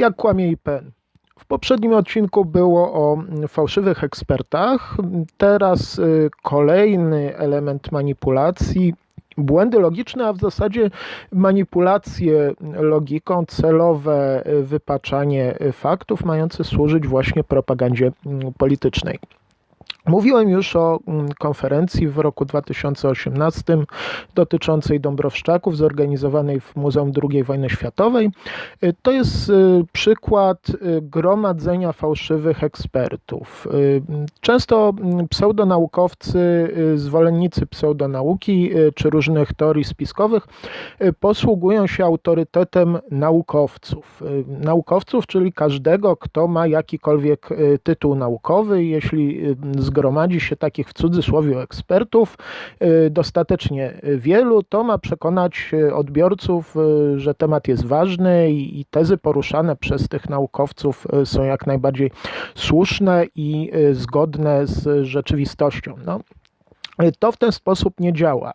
Jak kłamie IPN? W poprzednim odcinku było o mm, fałszywych ekspertach. Teraz y, kolejny element manipulacji. Błędy logiczne, a w zasadzie manipulacje logiką, celowe y, wypaczanie faktów, mające służyć właśnie propagandzie mm, politycznej. Mówiłem już o mm, konferencji w roku 2018 dotyczącej Dąbrowszczaków, zorganizowanej w Muzeum II Wojny Światowej. Y, to jest y, przykład y, gromadzenia fałszywych ekspertów. Często mm, pseudonaukowcy, zwolennicy pseudonauki czy różnych teorii spiskowych posługują się autorytetem naukowców. Naukowców, czyli każdego, kto ma jakikolwiek tytuł naukowy, jeśli zgromadzi się takich w cudzysłowie ekspertów, y, dostatecznie wielu, to ma przekonać y, odbiorców, y, że temat jest ważny i tezy poruszane przez tych naukowców są jak najbardziej słuszne i zgodne z rzeczywistością. No, to w ten sposób nie działa.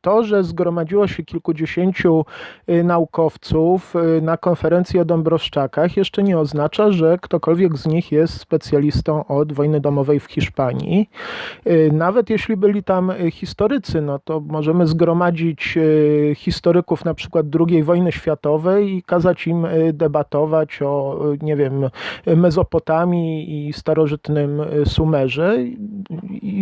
To, że zgromadziło się kilkudziesięciu y, naukowców y, na konferencji o Dąbrowszczakach, jeszcze nie oznacza, że ktokolwiek z nich jest specjalistą od wojny domowej w Hiszpanii. Y, nawet jeśli byli tam historycy, no to możemy zgromadzić historyków na przykład II wojny światowej i kazać im debatować o, nie wiem, Mezopotamii i starożytnym Sumerze.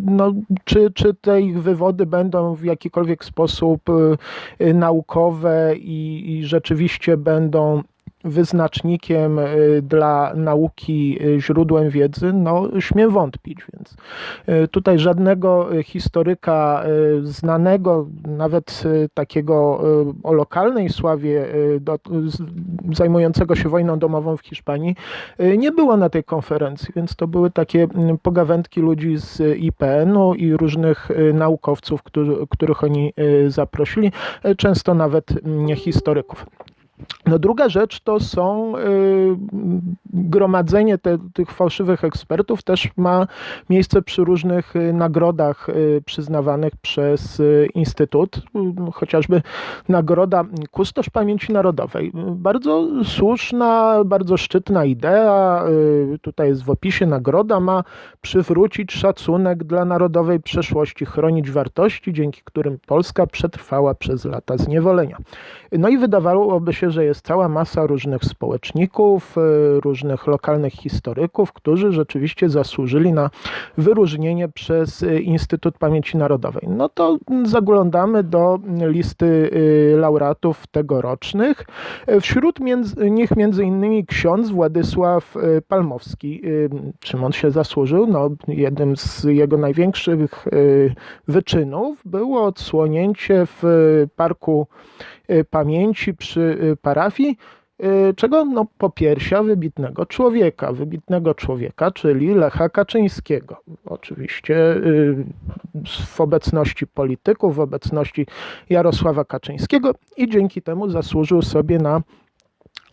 No, czy, czy te ich wywody będą w jakikolwiek sposób y, naukowe i, i rzeczywiście będą wyznacznikiem y, dla nauki y, źródłem wiedzy, no śmiem wątpić, więc y, tutaj żadnego historyka znanego, nawet takiego o lokalnej sławie do, zajmującego się wojną domową w Hiszpanii nie było na tej konferencji, więc to były takie mm, pogawędki ludzi z IPN-u i różnych naukowców, których oni zaprosili, często nawet mm, historyków. No druga rzecz to są y, gromadzenie te, tych fałszywych ekspertów też ma miejsce przy różnych y, nagrodach y, przyznawanych przez Instytut, chociażby nagroda Kustosz Pamięci Narodowej. Bardzo słuszna, bardzo szczytna idea, tutaj jest w opisie nagroda, ma przywrócić szacunek dla narodowej przeszłości, chronić wartości, dzięki którym Polska przetrwała przez lata zniewolenia. No i wydawałoby się, że jest cała masa różnych społeczników, y, różnych lokalnych historyków, którzy rzeczywiście zasłużyli na wyróżnienie przez y, Instytut Pamięci Narodowej. No to zaglądamy do listy y, laureatów tegorocznych. Wśród między, nich między innymi ksiądz Władysław Palmowski. Czym on się zasłużył? No, jednym z jego największych wyczynów było odsłonięcie w parku pamięci przy y, parafii, y, czego? No, popiersia wybitnego człowieka, wybitnego człowieka, czyli Lecha Kaczyńskiego. Oczywiście w obecności polityków, w obecności Jarosława Kaczyńskiego i dzięki temu zasłużył sobie na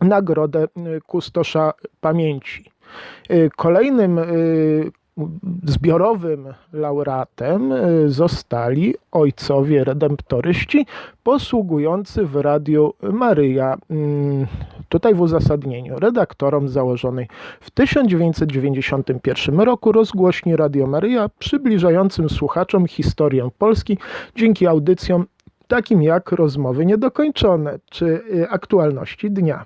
nagrodę kustosza pamięci. Kolejnym zbiorowym laureatem y, zostali ojcowie redemptoryści posługujący w Radiu Maryja. Mm, tutaj w uzasadnieniu redaktorom założonej w 1991 roku rozgłośni Radio Maryja przybliżającym słuchaczom historię Polski dzięki audycjom takim jak rozmowy niedokończone czy y, aktualności dnia.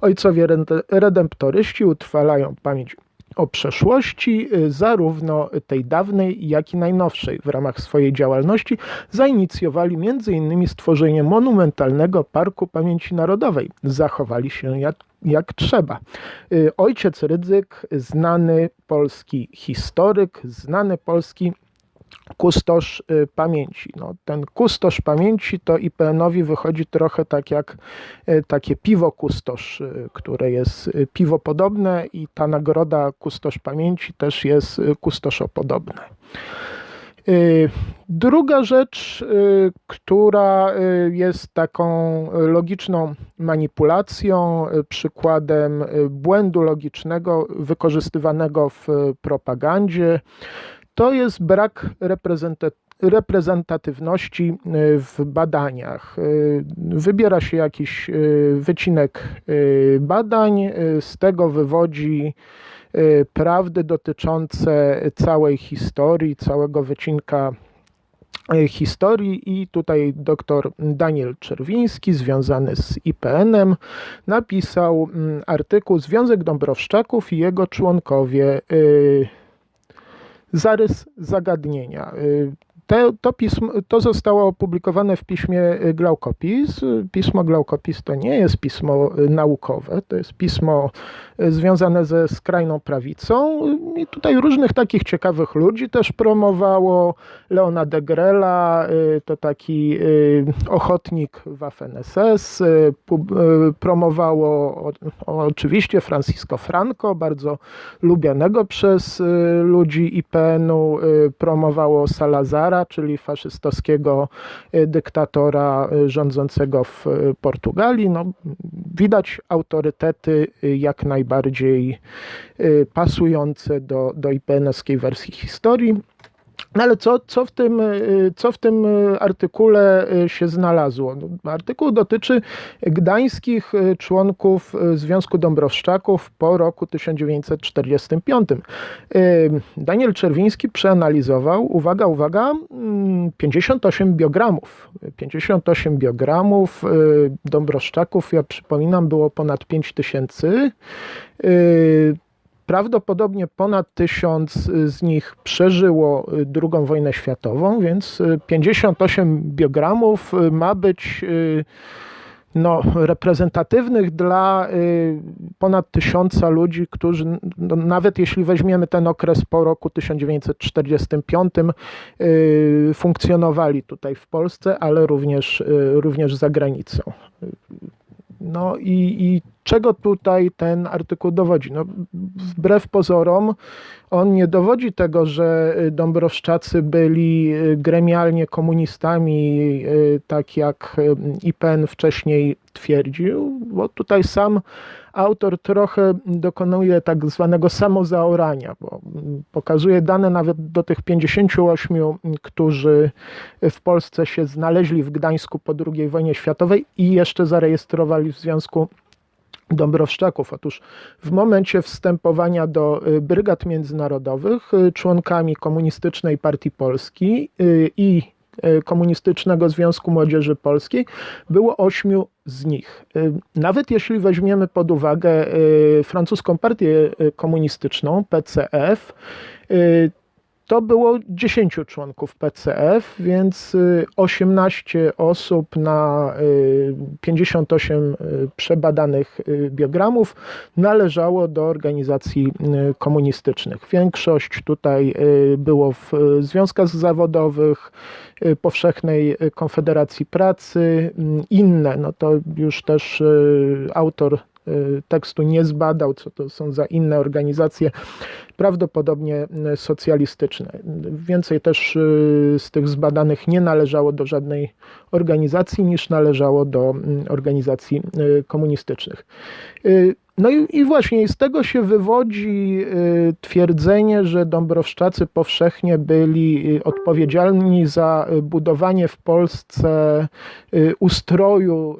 Ojcowie redemptoryści utrwalają pamięć o przeszłości, y, zarówno tej dawnej, jak i najnowszej. W ramach swojej działalności zainicjowali m.in. stworzenie monumentalnego Parku Pamięci Narodowej. Zachowali się jak, jak trzeba. Y, ojciec Rydzyk, znany polski historyk, znany polski kustosz y, pamięci. No, ten kustosz pamięci to IPN-owi wychodzi trochę tak jak y, takie piwo kustosz, y, które jest piwopodobne i ta nagroda kustosz pamięci też jest kustoszopodobna. Druga rzecz, która jest taką logiczną manipulacją, przykładem błędu logicznego wykorzystywanego w propagandzie, to jest brak reprezentatywności w badaniach. Wybiera się jakiś wycinek badań, z tego wywodzi prawdy dotyczące całej historii, całego wycinka historii i tutaj dr Daniel Czerwiński związany z IPN-em napisał mm, artykuł Związek Dąbrowszczaków i jego członkowie zarys zagadnienia. Te, to, to zostało opublikowane w piśmie Glaukopis. Pismo Glaukopis to nie jest pismo naukowe, to jest pismo związane ze skrajną prawicą i tutaj różnych takich ciekawych ludzi też promowało. Leona de Grela to taki ochotnik Waffen-SS, promowało oczywiście Francisco Franco, bardzo lubianego przez ludzi IPN-u, promowało Salazara, czyli faszystowskiego e, dyktatora e, rządzącego w e, Portugalii. No, widać autorytety jak najbardziej pasujące do, do IPN-owskiej wersji historii. No ale co, co, w tym, y, co w tym y, artykule y, się znalazło? No, artykuł dotyczy gdańskich członków Związku Dąbrowszczaków po roku 1945. Daniel Czerwiński przeanalizował, uwaga, uwaga, 58 mm, biogramów. 58 biogramów Dąbrowszczaków, ja przypominam, było ponad 5 tysięcy. Prawdopodobnie ponad tysiąc z nich przeżyło II wojnę światową, więc 58 biogramów ma być no, reprezentatywnych dla ponad tysiąca ludzi, którzy, no, nawet jeśli weźmiemy ten okres po roku 1945, funkcjonowali tutaj w Polsce, ale również, również za granicą. No i, i czego tutaj ten artykuł dowodzi? No, wbrew pozorom, on nie dowodzi tego, że Dąbrowszczacy byli gremialnie komunistami, tak jak IPN wcześniej twierdził, bo tutaj sam autor trochę dokonuje tak zwanego samozaorania, bo pokazuje dane nawet do tych 58, którzy w Polsce się znaleźli w Gdańsku po II wojnie światowej i jeszcze zarejestrowali w związku Dąbrowszczaków. Otóż w momencie wstępowania do brygad międzynarodowych członkami Komunistycznej Partii Polski i E, Komunistycznego Związku Młodzieży Polskiej było ośmiu z nich. Nawet jeśli weźmiemy pod uwagę francuską partię komunistyczną, PCF, to było 10 członków PCF, więc 18 y, osób na 58 y, y, przebadanych biogramów należało do organizacji komunistycznych. Większość tutaj było w związkach zawodowych, Powszechnej Konfederacji Pracy, inne, no to już też autor tekstu nie zbadał, co to są za inne organizacje, prawdopodobnie y, socjalistyczne. Więcej też y, z tych zbadanych nie należało do żadnej organizacji, niż należało do organizacji komunistycznych. No i, i, właśnie z tego się wywodzi twierdzenie, że Dąbrowszczacy powszechnie byli odpowiedzialni za budowanie w Polsce ustroju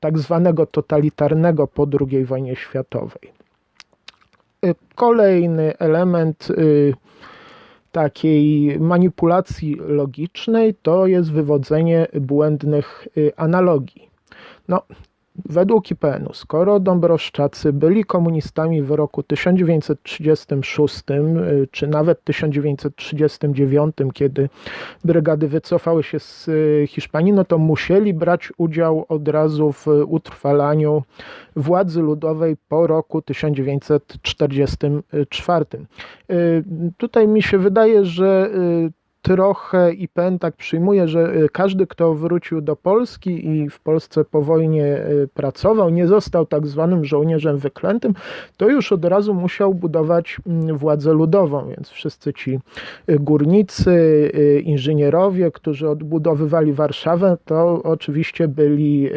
tak zwanego totalitarnego po II wojnie światowej. Y, kolejny element y, takiej manipulacji logicznej to jest wywodzenie błędnych y, analogii. No, Według IPN-u, skoro Dąbrowszczacy byli komunistami w roku 1936 y, czy nawet 1939, kiedy brygady wycofały się z y, Hiszpanii, no to musieli brać udział od razu w utrwalaniu władzy ludowej po roku 1944. Y, tutaj mi się wydaje, że trochę IPN tak przyjmuje, że y, każdy, kto wrócił do Polski i w Polsce po wojnie y, pracował, nie został tak zwanym żołnierzem wyklętym, to już od razu musiał budować mm, władzę ludową, więc wszyscy ci y, górnicy, inżynierowie, którzy odbudowywali Warszawę, to oczywiście byli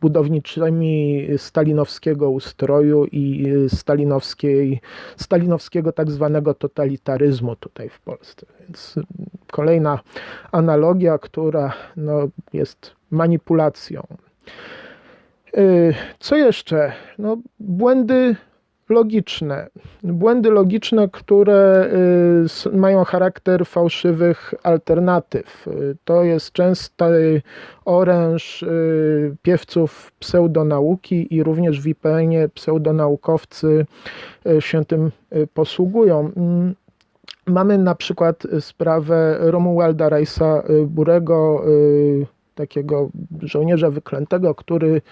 budowniczymi stalinowskiego ustroju i stalinowskiej, stalinowskiego tak zwanego totalitaryzmu tutaj w Polsce. Więc kolejna analogia, która no, jest manipulacją. Y, co jeszcze? No, błędy logiczne. Błędy logiczne, które y, mają charakter fałszywych alternatyw. Y, to jest częsty oręż piewców pseudonauki i również w IPN-ie pseudonaukowcy się tym posługują. Mamy na przykład sprawę Romualda Reisa Burego, takiego żołnierza wyklętego, który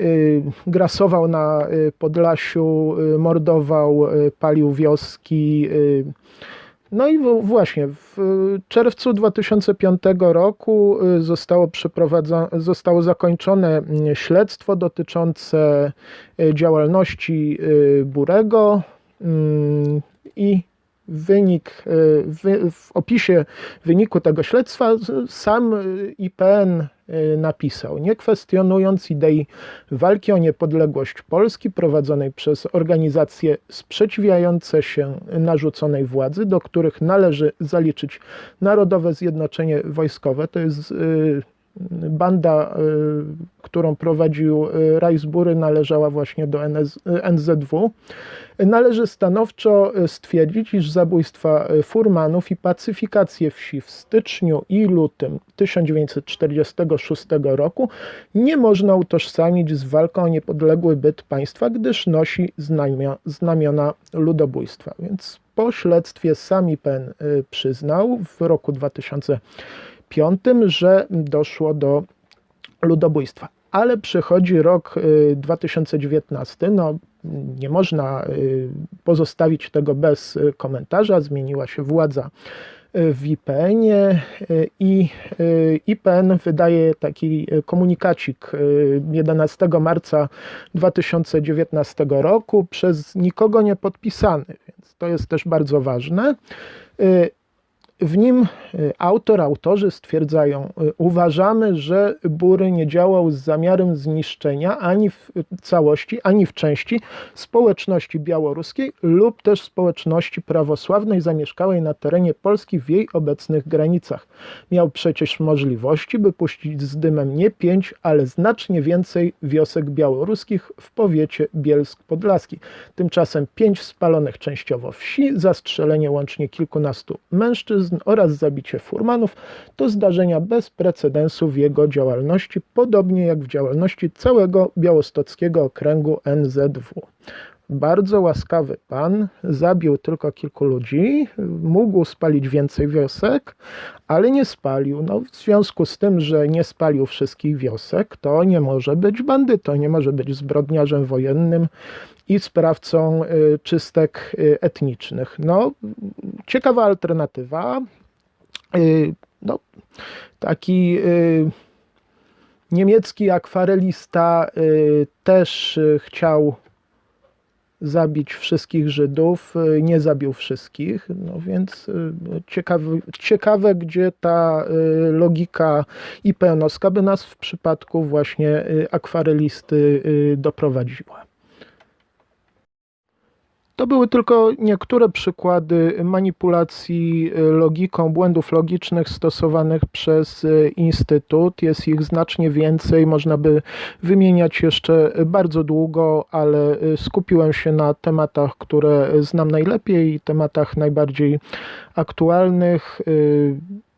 y, grasował na y, Podlasiu, y, mordował, palił wioski. No i właśnie w czerwcu 2005 roku zostało, zostało zakończone śledztwo dotyczące działalności Burego mm, i wynik, e, w, w, opisie wyniku tego śledztwa sam IPN e, napisał, nie kwestionując idei walki o niepodległość Polski prowadzonej przez organizacje sprzeciwiające się narzuconej władzy, do których należy zaliczyć Narodowe Zjednoczenie Wojskowe, to jest e, banda, którą prowadził Rajsbury, należała właśnie do NZW. Należy stanowczo e, stwierdzić, iż zabójstwa furmanów i pacyfikację wsi w styczniu i lutym 1946 roku nie można utożsamić z walką o niepodległy byt państwa, gdyż nosi znamiona, znamiona ludobójstwa. Więc po śledztwie sami PEN przyznał w roku 2005, że doszło do ludobójstwa. Ale przychodzi rok 2019, no nie można y, pozostawić tego bez y, komentarza. Zmieniła się władza y, w IPN-ie i IPN wydaje taki komunikacik 11 marca 2019 roku przez nikogo nie podpisany, więc to jest też bardzo ważne. W nim y, autor, autorzy stwierdzają, y, uważamy, że Bury nie działał z zamiarem zniszczenia ani w całości, ani w części społeczności białoruskiej lub też społeczności prawosławnej zamieszkałej na terenie Polski w jej obecnych granicach. Miał przecież możliwości, by puścić z dymem nie pięć, ale znacznie więcej wiosek białoruskich w powiecie Bielsk-Podlaski. Tymczasem pięć spalonych częściowo wsi, zastrzelenie łącznie kilkunastu mężczyzn, mężczyzn oraz zabicie furmanów to zdarzenia bez precedensu w jego działalności, podobnie jak w działalności całego białostockiego okręgu NZW. Bardzo łaskawy pan, zabił tylko kilku ludzi, mógł spalić więcej wiosek, ale nie spalił. No, w związku z tym, że nie spalił wszystkich wiosek, to nie może być bandytą, nie może być zbrodniarzem wojennym i sprawcą y, czystek y, etnicznych. No, ciekawa alternatywa. Y, no, taki niemiecki akwarelista też chciał zabić wszystkich Żydów, nie zabił wszystkich, no więc ciekawe, ciekawe gdzie ta logika IPN-owska by nas w przypadku właśnie akwarelisty doprowadziła. To były tylko niektóre przykłady manipulacji e, logiką, błędów logicznych stosowanych przez e, Instytut. Jest ich znacznie więcej, można by wymieniać jeszcze bardzo długo, ale e, skupiłem się na tematach, które znam najlepiej tematach najbardziej aktualnych.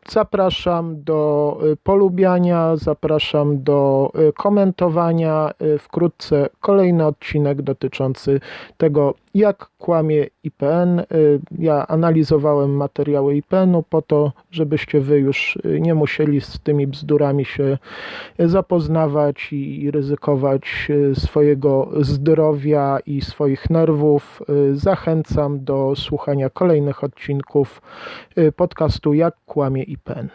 Zapraszam do polubiania, zapraszam do komentowania. Wkrótce kolejny odcinek dotyczący tego, jak kłamie IPN. Ja analizowałem materiały IPN-u po to, żebyście wy już nie musieli z tymi bzdurami się zapoznawać i ryzykować swojego zdrowia i swoich nerwów. Zachęcam do słuchania kolejnych odcinków podcastu Jak kłamie IPN.